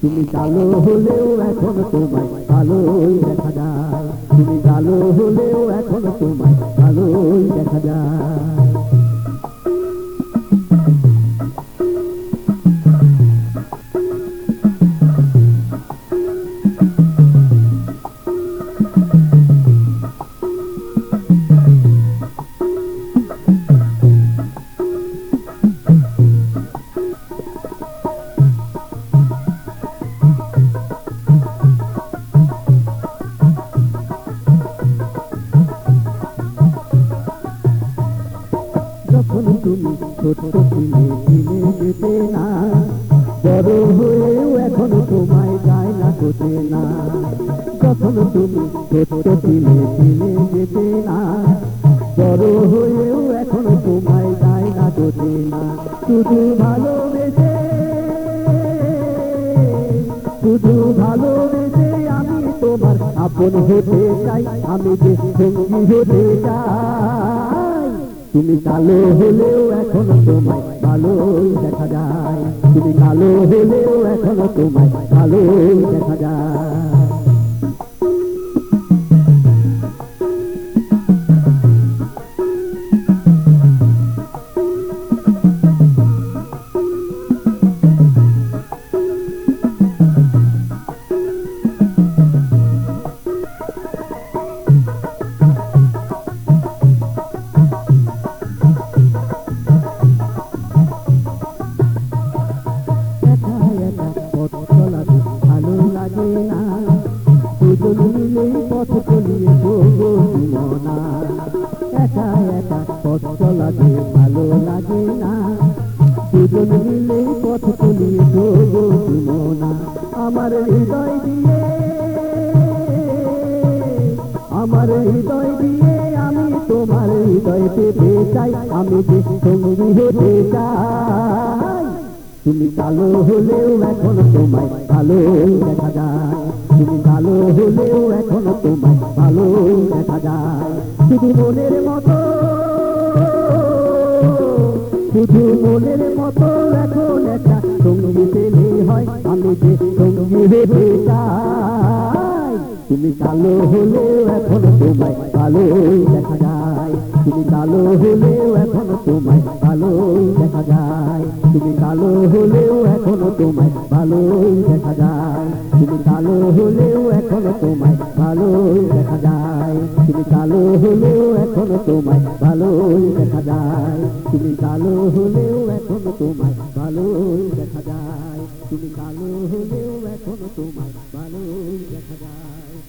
কালো হলেও এখন তোমায় ভালোই দেখা যায়। তুমি কালো হলেও এখন তোমায় তুমি ছোট ছিলে ছিলে যেতে না। বড় হয়েও এখন তোমায় না কোতে না। যখন তুমি ছোট ছিলে ছিলে যেতে না। বড় হয়েও এখন তোমায় না কোতে না। শুধু ভালোবেসে শুধু ভালোবেসে আমি তোমার আপন হতে চাই, আমি যে সঙ্গী হতে চাই। তুমি কালো হলেও এখনও তোমায় ভালোই দেখা যায়। তুমি কালো হলেও এখনও তোমায় ভালোই একা একা পথ চলাতে ভালো লাগে না দুজন মিলেই পথ চলিয়ে মনা আমার হৃদয় দিয়ে আমার হৃদয় দিয়ে আমি তোমার হৃদয় পেতে চাই আমি যে সঙ্গী হতে চাই তুমি কালো হলেও এখন তোমায় ভালোই দেখা যায়। হলেও এখন তোমায় ভালোই দেখা যায়। শুধু মনের মতো, শুধু মনের মতো এখন একটা সঙ্গী পেলে হয়, আমি যে সঙ্গী চাই। তুমি কালো হলেও এখন তোমায় ভালোই দেখা যায়। তুমি কালো হলেও এখন তোমায় এখনও তোমায় ভালোই দেখা যায়। তুমি কালো হলেও এখনও তোমায় ভালোই দেখা যায়। তুমি কালো হলেও এখনও তোমায় ভালোই দেখা যায়। তুমি কালো হলেও এখনও তোমায় ভালোই দেখা যায়।